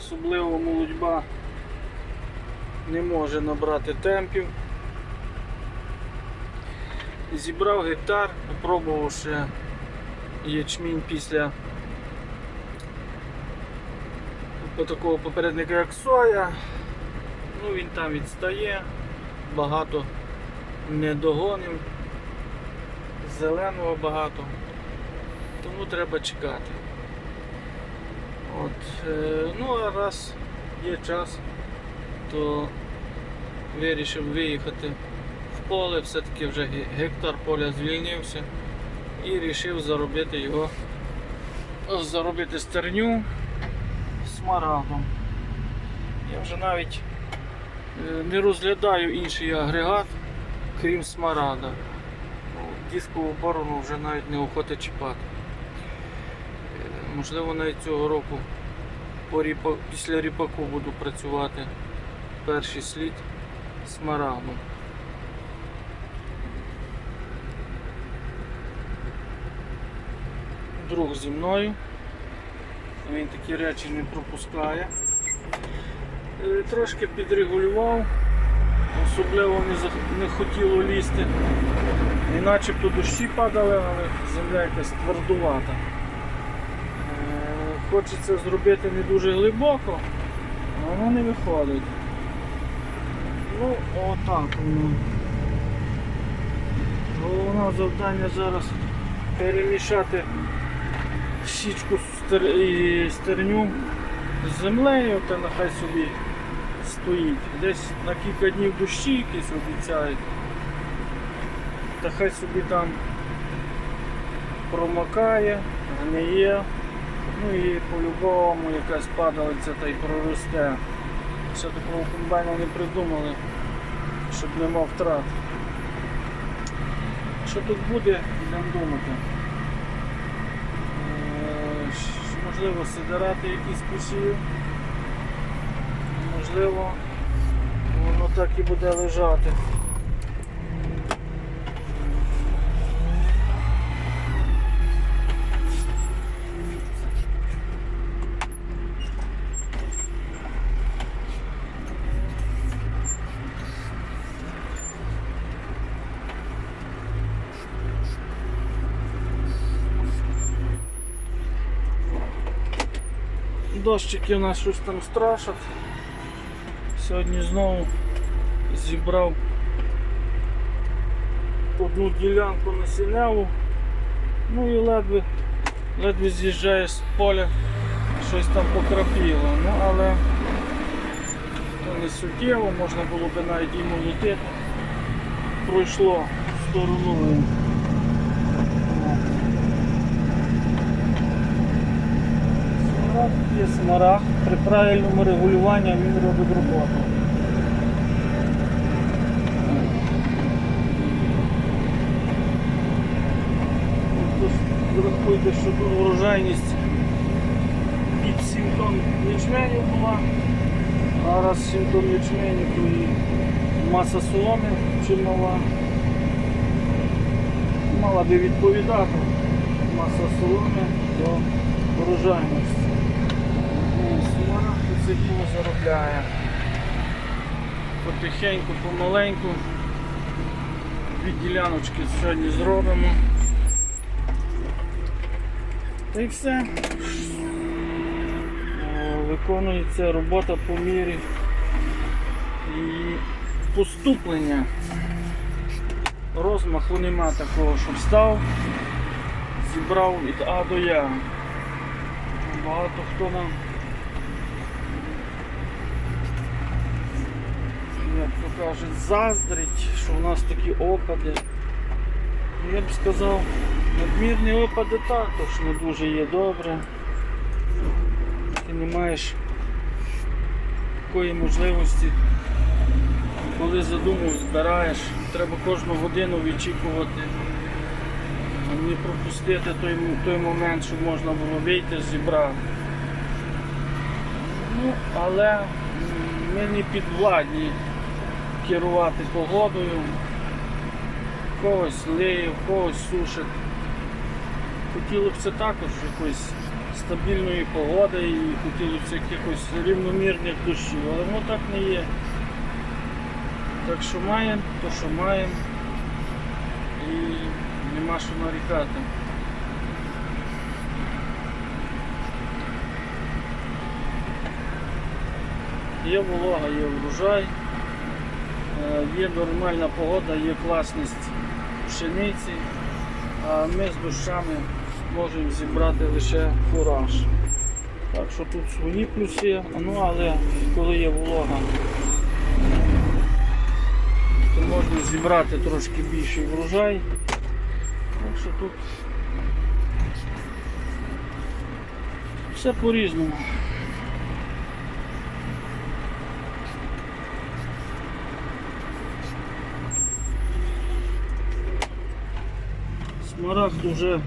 особливо молодьба не може набрати темпів. Зібрав гектар, попробував ще ячмінь після такого попередника як соя. Ну він там відстає, багато недогонів, зеленого багато, тому треба чекати. От, е, ну а раз є час, то вирішив виїхати в поле, все-таки вже гектар поля звільнився і вирішив заробити його, заробити стерню смарагдом. Я вже навіть е, не розглядаю інший агрегат, крім смарада. Дискову борону вже навіть не охота чіпати. Можливо, навіть цього року по ріпа- після ріпаку буду працювати перший слід смарагдом. Друг зі мною. Він такі речі не пропускає. Е, Трошки підрегулював, особливо не хотіло лізти. І начебто дощі падали, але земля якась твердувата. Хочеться зробити не дуже глибоко, а воно не виходить. Ну, отак воно. Головне завдання зараз перемішати січку і стерню з землею, та нехай собі стоїть. Десь на кілька днів дощі якісь обіцяють. Та хай собі там промокає, гниє. Ну і по-любому якась падалиця та й проросте. Ще такого комбайна не придумали, щоб не мав втрат. Що тут буде, будемо думати. Е, Можливо, сидирати якісь посів. Можливо, воно так і буде лежати. Дощики у нас щось там страшать. Сьогодні знову зібрав одну ділянку на насінняву. Ну і ледве, ледве з'їжджає з поля, щось там покрапіло. Ну але то не суттєво, можна було би навіть і молотити. Пройшло стороною. Смарагд є смарагд. При правильному регулюванні він робить роботу. Тобто, Рахуйте, що тут урожайність під 7 тонн ячменю була. А раз 7 тонн ячменю, то і маса соломи чимала. Мала би відповідати маса соломи до урожайності. Діло заробляє. Потихеньку, помаленьку. Дві діляночки сьогодні зробимо. Й все. Виконується робота по мірі і поступлення. Розмаху нема такого, щоб став, зібрав від А до Я. Багато хто нам як то кажуть, заздрить, що у нас такі опади. Ну, Я б сказав, надмірні опади також не дуже є добре. Ти не маєш такої можливості, коли задумав, збираєш, треба кожну годину відчікувати, а не пропустити той, той момент, щоб можна було вийти, зібрати. Ну, але ми не підвладні керувати погодою. Когось лиє, когось сушить. Хотіло б також якось стабільної погоди і хотілося якихось рівномірних дощів, але воно так не є. Так що маємо, то що маємо. І нема що нарікати. Є волога, є врожай, є нормальна погода, є класність пшениці, а ми з дощами можемо зібрати лише фураж. Так що тут свої плюси, ну але коли є волога, то можна зібрати трошки більший врожай. Так що тут все по-різному. Смарагд уже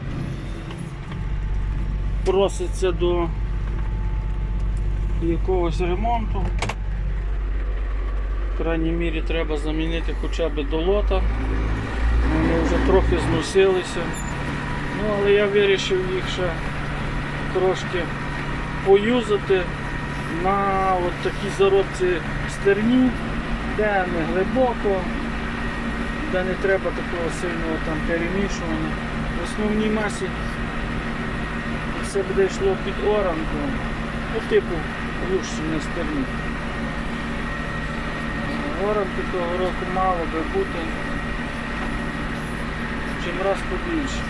проситься до якогось ремонту. В крайній мірі треба замінити хоча б долота. Вони вже трохи зносилися. Ну, але я вирішив їх ще трошки поюзати на от такій заробці стерні, де не глибоко, де не треба такого сильного там перемішування. В основній масі все буде йшло під оранку, по типу лущення стерні. Оранки того року мало би бути чим раз побільше.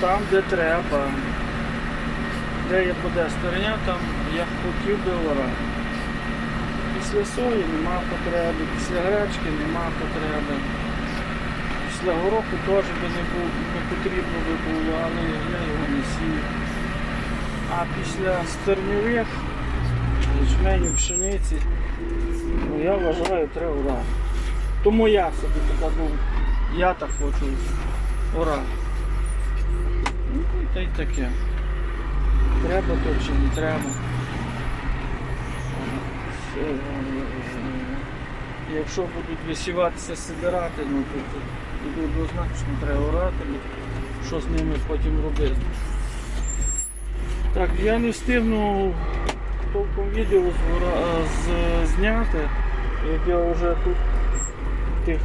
Там, де треба, де є буде стерня, там я хотів би орати. Після сої нема потреби, після гречки нема потреби. Після гороху теж би не, був, не потрібно би було, але я його не сію. А після стерньових, ячменю, пшениці, ну, я вважаю, треба орати. Тому я собі така думаю, я так хочу орати. Ну, та й таке. Треба то чи не треба. Е, Якщо будуть висіватися сидирати, ну то, однозначно треба орати, що з ними потім робити. Так, я не встигну толком відео зняти, як я вже тут тих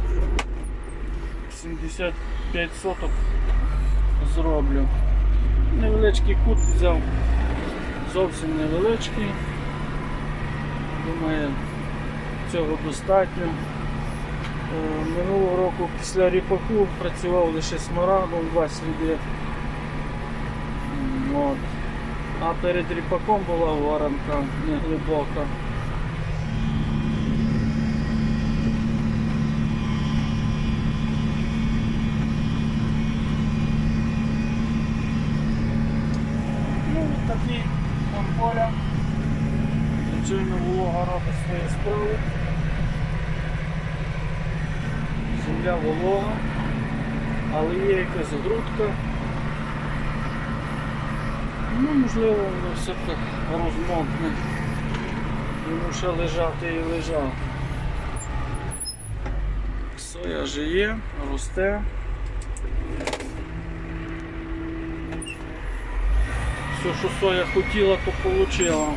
75 соток зроблю. Невеличкий кут взяв, зовсім невеличкий. Думаю, цього достатньо. Е, Минулого року після ріпаку працював лише смарагдом два сліди. От. А перед ріпаком була воронка неглибока. Звичайно, волога робить свої справи. Земля волога, але є якась грудка. Ну, можливо, воно все так розмокне. Йому ще лежати і лежав. Соя жиє, росте. Все, що соя хотіла, то отримала.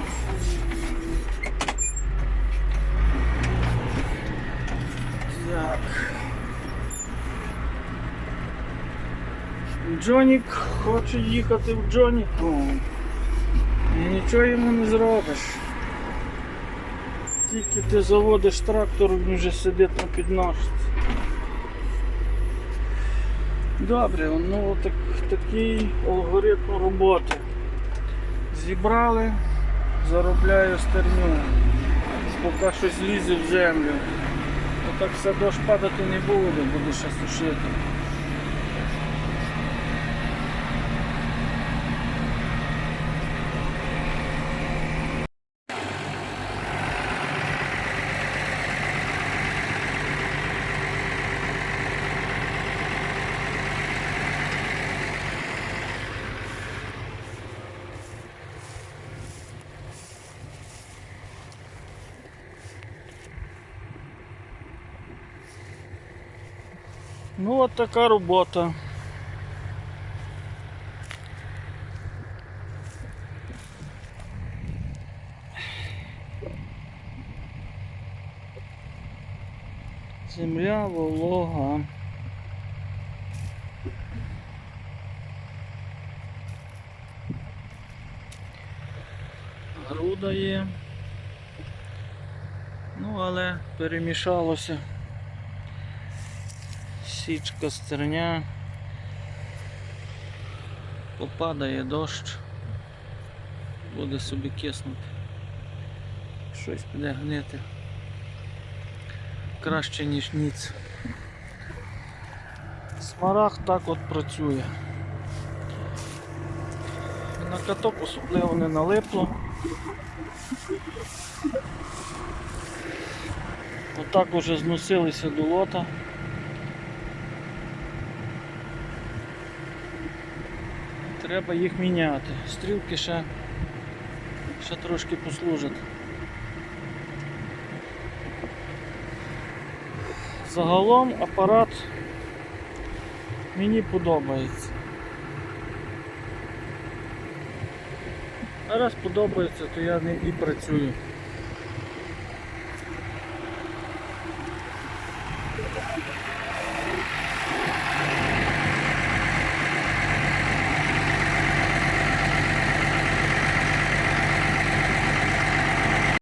Так. Джонік хоче їхати в Джоніку. Нічого йому не зробиш. Тільки ти заводиш трактор, він вже сидить на підножці. Добре, ну так, такий алгоритм роботи. Зібрали, заробляю стерню. Поки щось лізе в землю. Так все дощ падати не буде, буде ще сушити. Ну от така робота. Земля волога. Груда є. Ну, але перемішалося. Січка стерня. Попадає дощ. Буде собі киснути. Щось піде гнити. Краще, ніж ніц. Смарагд так от працює. На каток особливо не налипло. Отак уже зносилися до лота. Треба їх міняти. Стрілки ще, ще трошки послужать. Загалом апарат мені подобається. А раз подобається, то я ним і працюю.